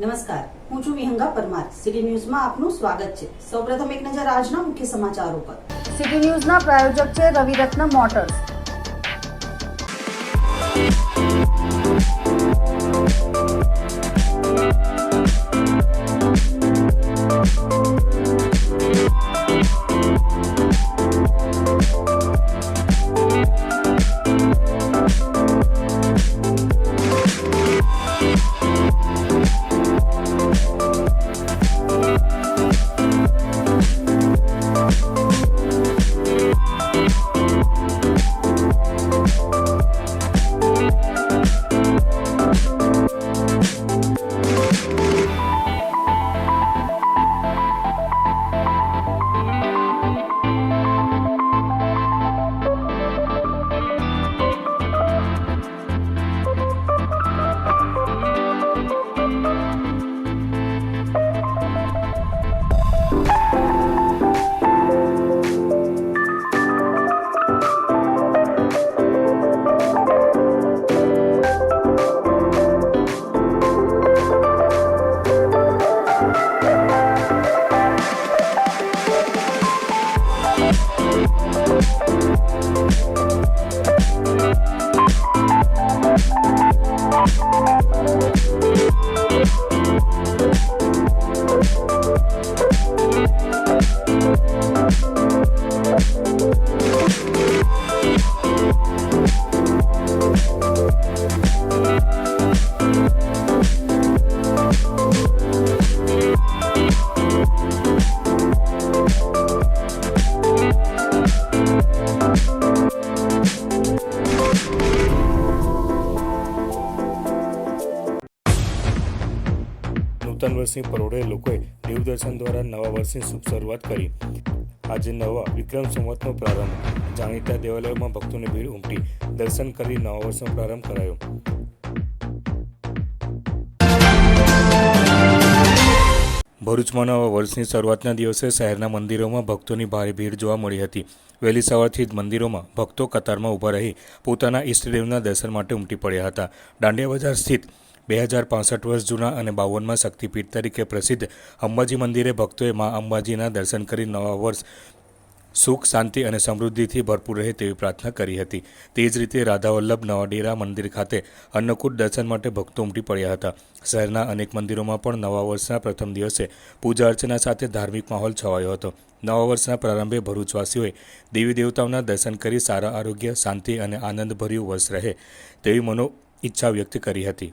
નમસ્કાર. હું છું વિહંગા પરમાર. સિટી ન્યૂઝમાં આપનું સ્વાગત છે. સૌપ્રથમ એક નજર આજના મુખ્ય સમાચારો પર. સિટી ન્યૂઝના પ્રાયોજક છે રવિરત્ન મોટર્સ. નૂતન વર્ષની પરોઢે લોકોએ દેવદર્શન દ્વારા નવા વર્ષની શુભ શરૂઆત કરી. આજે નવા વિક્રમ સંવતનો પ્રારંભ. જાણીતા દેવાલયોમાં ભક્તોની ભીડ ઉમટી. દર્શન કરી નવા વર્ષનો પ્રારંભ કરાયો. ભરૂચમાં નવા વર્ષની શરૂઆતના દિવસે શહેરના મંદિરોમાં ભક્તોની ભારે ભીડ જોવા મળી હતી. વહેલી સવારથી જ મંદિરોમાં ભક્તો કતારમાં ઊભા રહી પોતાના ઈષ્ટદેવના દર્શન માટે ઉમટી પડ્યા હતા. દાંડિયા બજાર સ્થિત બે હજાર પાસઠ વર્ષ જૂના અને બાવનમાં શક્તિપીઠ તરીકે પ્રસિદ્ધ અંબાજી મંદિરે ભક્તોએ મા અંબાજીના દર્શન કરી નવા વર્ષ સુખ, શાંતિ અને સમૃદ્ધિથી ભરપૂર રહે તેવી પ્રાર્થના કરી હતી. તે જ રીતે રાધાવલ્લભ નવાડેરા મંદિર ખાતે અન્નકૂટ દર્શન માટે ભક્તો ઉમટી પડ્યા હતા. શહેરના અનેક મંદિરોમાં પણ નવા વર્ષના પ્રથમ દિવસે પૂજા અર્ચના સાથે ધાર્મિક માહોલ છવાયો હતો. નવા વર્ષના પ્રારંભે ભરૂચવાસીઓએ દેવી દેવતાઓના દર્શન કરી સારા આરોગ્ય, શાંતિ અને આનંદભર્યું વર્ષ રહે તેવી મનો ઈચ્છા વ્યક્ત કરી હતી.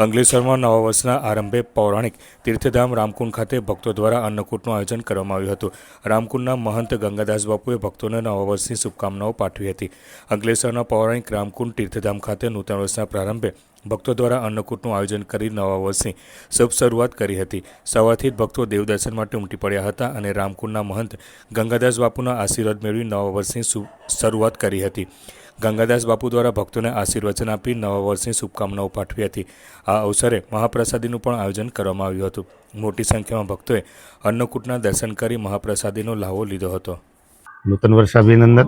અંગલેશ્વરમાં નવા વર્ષના આરંભે પૌરાણિક તીર્થધામ રામકુંડ ખાતે ભક્તો દ્વારા અન્નકૂટનું આયોજન કરવામાં આવ્યું હતું. રામકુંડના મહંત ગંગાદાસ બાપુએ ભક્તોને નવા વર્ષની શુભકામનાઓ પાઠવી હતી. અંગલેશ્વરના પૌરાણિક રામકુંડ તીર્થધામ ખાતે નૂતન વર્ષના પ્રારંભે ભક્તો દ્વારા અન્નકૂટનું આયોજન કરી નવા વર્ષની શુભ શરૂઆત કરી હતી. સવારથી જ ભક્તો દેવદર્શન માટે ઉમટી પડ્યા હતા અને રામકુંડના મહંત ગંગાદાસ બાપુના આશીર્વાદ મેળવી નવા વર્ષની શરૂઆત કરી હતી. ગંગાદાસ બાપુ દ્વારા ભક્તોને આશીર્વચન આપી નવા વર્ષની શુભકામનાઓ પાઠવી હતી. આ અવસરે મહાપ્રસાદીનું પણ આયોજન કરવામાં આવ્યું હતું. મોટી સંખ્યામાં ભક્તોએ અન્નકૂટના દર્શન કરી મહાપ્રસાદીનો લાવો લીધો હતો. નૂતન વર્ષ અભિનંદન.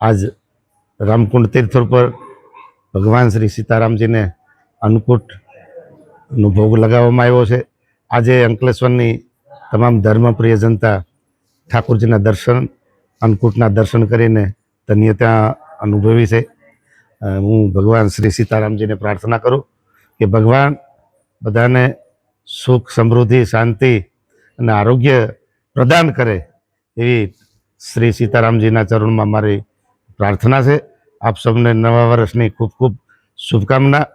આજ રામકુંડ તીર્થ પર ભગવાન શ્રી સીતારામજીને અન્નકૂટનો ભોગ લગાવવામાં આવ્યો છે. આજે અંકલેશ્વરની તમામ ધર્મપ્રિય જનતા ઠાકોરજીના દર્શન, અન્નકૂટના દર્શન કરીને ધન્યતા અનુભવી છે અ, હું ભગવાન શ્રી સીતારામજીને પ્રાર્થના કરું કે ભગવાન બધાને સુખ સમૃદ્ધિ શાંતિ અને આરોગ્ય પ્રદાન કરે એવી શ્રી સીતારામજીના ચરણમાં મારી પ્રાર્થના છે આપ સૌને નવા વર્ષની ખૂબ ખૂબ શુભકામના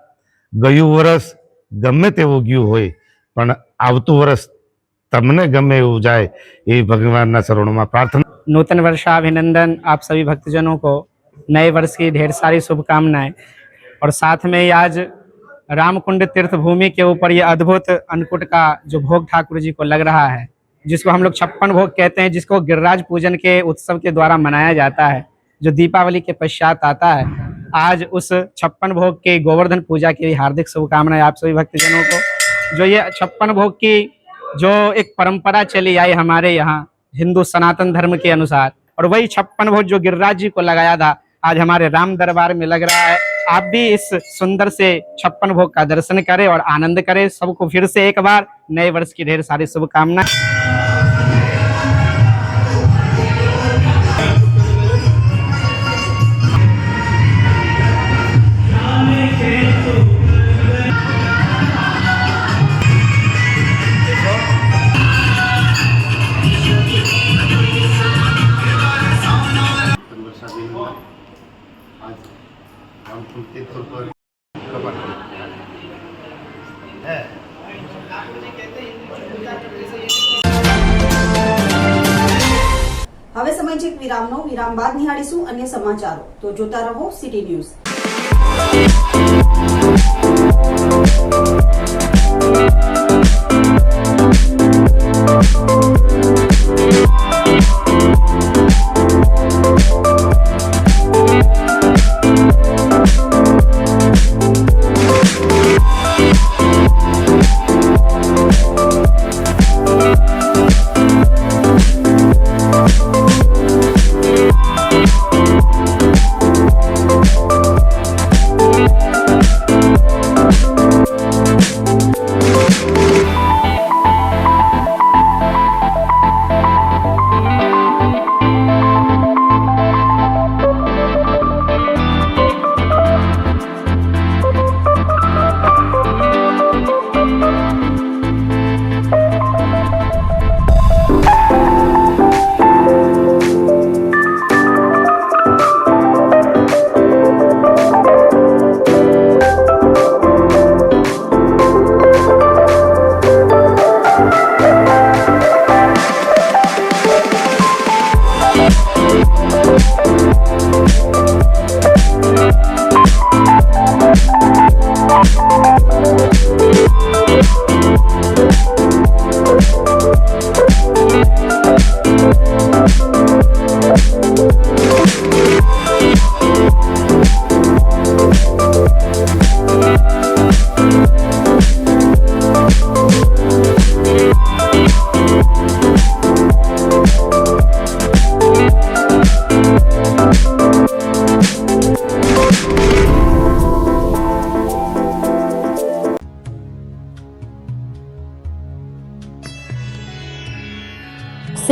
ગયું વર્ષ ગમે તેવું ગયું હોય પણ આવતું વર્ષ તમને ગમે એવું જાય એ ભગવાનના શરણોમાં પ્રાર્થના नूतन वर्षाभिनंदन आप सभी भक्तजनों को नए वर्ष की ढेर सारी शुभकामनाएँ। और साथ में आज रामकुंड तीर्थ भूमि के ऊपर ये अद्भुत अन्नकूट का जो भोग ठाकुर जी को लग रहा है, जिसको हम लोग छप्पन भोग कहते हैं, जिसको गिरिराज पूजन के उत्सव के द्वारा मनाया जाता है, जो दीपावली के पश्चात आता है, आज उस छप्पन भोग के गोवर्धन पूजा की हार्दिक शुभकामनाएँ आप सभी भक्तजनों को। जो ये छप्पन भोग की जो एक परंपरा चली आई हमारे यहाँ, हिंदू सनातन धर्म के अनुसार, और वही छप्पन भोग जो गिरिराज जी को लगाया था आज हमारे राम दरबार में लग रहा है आप भी इस सुंदर से छप्पन भोग का दर्शन करें और आनंद करें सबको फिर से एक बार नए वर्ष की ढेर सारी शुभकामनाएं વિરામ અન્ય સમાચારો. તો જોતા રહો સિટી ન્યૂઝ.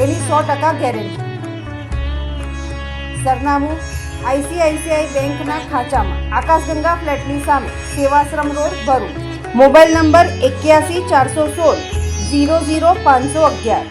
એની સો ટકા ગેરંટી સરનામું આઈસીઆઈસીઆઈ બેંકના ખાંચામાં. આકાશગંગા ફ્લેટની સામે Sevashram road Bharuch. Mobile number એક્યાસી ચારસો સોળ, ઝીરો ઝીરો પાંચસો અગિયાર.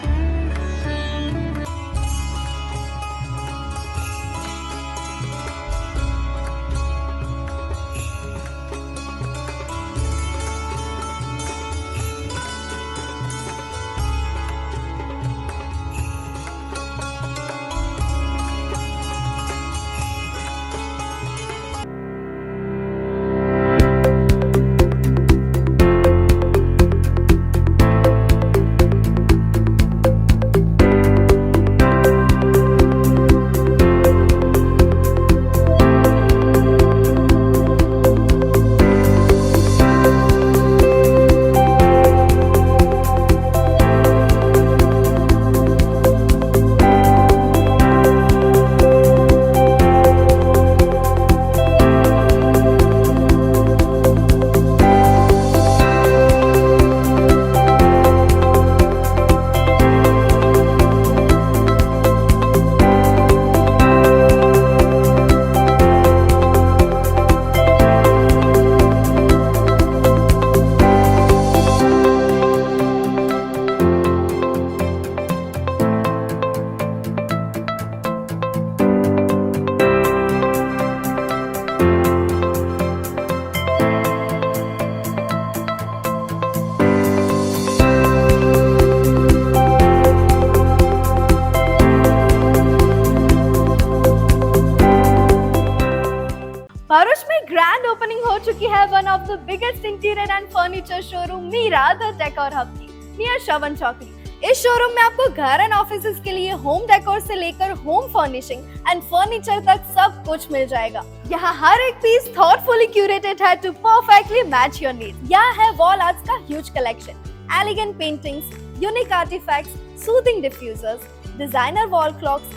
Of the biggest interior and furniture showroom Meera the decor hub की नियर शवन चौकड़ी इस शोरूम में आपको घर एंड ऑफ़िस के लिए होम डेकोर से लेकर होम फर्निशिंग एंड फर्नीचर तक सब कुछ मिल जाएगा। यहाँ हर एक पीस थॉटफुली क्यूरेटेड है to perfectly match your need यहाँ है वॉल आर्ट्स का huge collection elegant paintings unique artefacts soothing diffusers designer wall clocks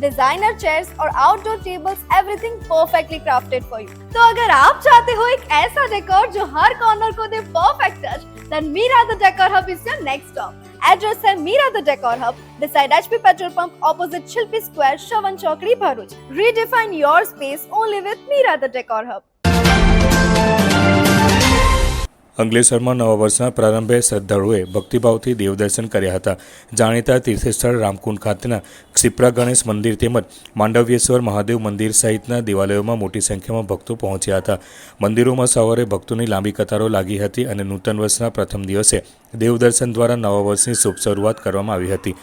designer chairs और outdoor tables everything perfectly crafted for you तो अगर आप चाहते हो एक ऐसा डेकोर जो हर कॉर्नर को दे perfect touch then Meera the decor hub is your next stop address है Meera the decor hub beside HP petrol pump opposite Shilpi Square, Shavan चौकड़ी Bharuch. Redefine your space only with Mira the Decor Hub. અંકલેશ્વરમાં નવા વર્ષના પ્રારંભે શ્રદ્ધાળુઓએ ભક્તિભાવથી દેવદર્શન કર્યા હતા. જાણીતા તીર્થસ્થળ રામકુંડ ખાતેના ક્ષિપ્રા ગણેશ મંદિર તેમજ માંડવ્યેશ્વર મહાદેવ મંદિર સહિતના દેવાલયોમાં મોટી સંખ્યામાં ભક્તો પહોંચ્યા હતા. મંદિરોમાં સવારે ભક્તોની લાંબી કતારો લાગી હતી અને નૂતન વર્ષના પ્રથમ દિવસે દેવદર્શન દ્વારા નવા વર્ષની શુભ શરૂઆત કરવામાં આવી હતી.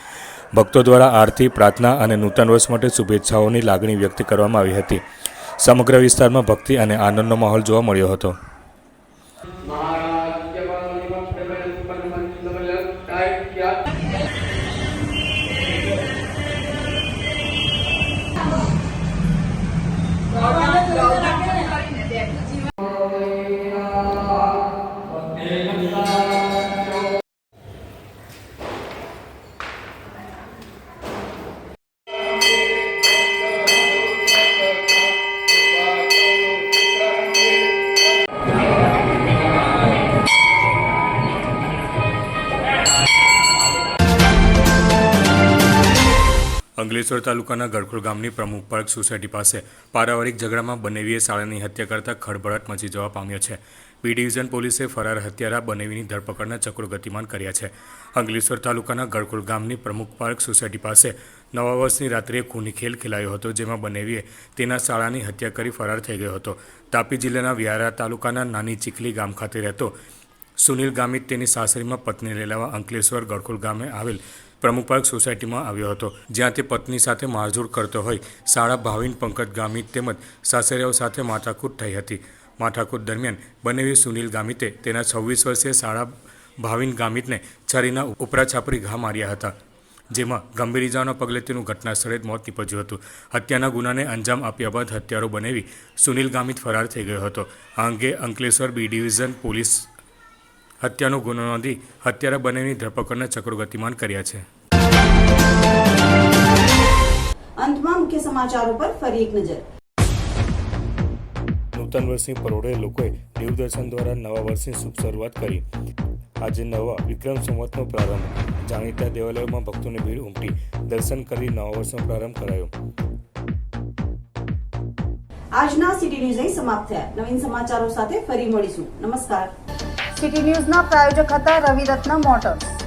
ભક્તો દ્વારા આરતી, પ્રાર્થના અને નૂતન વર્ષ માટે શુભેચ્છાઓની લાગણી વ્યક્ત કરવામાં આવી હતી. સમગ્ર વિસ્તારમાં ભક્તિ અને આનંદનો માહોલ જોવા મળ્યો હતો. અંકલેશ્વર તાલુકાના ગડખોલ ગામની પ્રમુખ પાર્ક સોસાયટી પાસે પારિવારિક ઝઘડામાં બનેવીએ શાળાની હત્યા કરતા ખળભળાટ મચી જવા પામ્યો છે. બી ડિવિઝન પોલીસે ફરાર હત્યારા બનેવીની ધરપકડના ચક્રો ગતિમાન કર્યા છે. અંકલેશ્વર તાલુકાના ગડખોલ ગામની પ્રમુખ પાર્ક સોસાયટી પાસે નવા વર્ષની રાત્રે ખૂની ખેલ ખેલાયો હતો, જેમાં બનેવીએ તેના શાળાની હત્યા કરી ફરાર થઈ ગયો હતો. તાપી જિલ્લાના વ્યારા તાલુકાના નાની ચીખલી ગામ ખાતે રહેતો સુનિલ ગામિત તેની સાસરીમાં પત્ની લેલાવા અંકલેશ્વર ગડખોલ ગામે આવેલ પ્રમુખ પાર્ક સોસાયટીમાં આવ્યો હતો, જ્યાં તે પત્ની સાથે મારઝૂડ કરતો હોય. શાળા ભાવિન પંકજ ગામિત તેમજ સાસરિયાઓ સાથે માથાકૂટ થઈ હતી. માથાકૂટ દરમિયાન બનેવી સુનિલ ગામિતે તેના છવ્વીસ વર્ષીય શાળા ભાવિન ગામિતને છરીના ઉપરા છાપરી ઘા માર્યા હતા, જેમાં ગંભીર ઇજાઓના પગલે તેનું ઘટના સ્થળે જ મોત નીપજ્યું હતું. હત્યાના ગુનાને અંજામ આપ્યા બાદ હત્યારો બનેવી સુનિલ ગામિત ફરાર થઈ ગયો હતો. આ અંગે અંકલેશ્વર બી ડિવિઝન પોલીસ હત્યાનો ગુનો નોંધી હત્યારા બંનેની ધરપકડના ચક્રો ગતિમાન કર્યા છે. અંતમાં મુખ્ય સમાચારો પર ફરી એક નજર. નૂતન વર્ષની પરોઢે લોકોએ દેવદર્શન દ્વારા નવા વર્ષની શુભ શરૂઆત કરી. આજે નવા વિક્રમ સંવતનો પ્રારંભ. જાણીતા દેવાલયોમાં ભક્તોની ભીડ ઉમટી. દર્શન કરી નવા વર્ષનો પ્રારંભ કરાયો. આજના સિટી ન્યૂઝ અહીં સમાપ્ત થયા. નવીન સમાચારો સાથે ફરી મળીશું. નમસ્કાર. સિટી ન્યૂઝના પ્રાયોજક હતા રવિરત્ન મોટર્સ.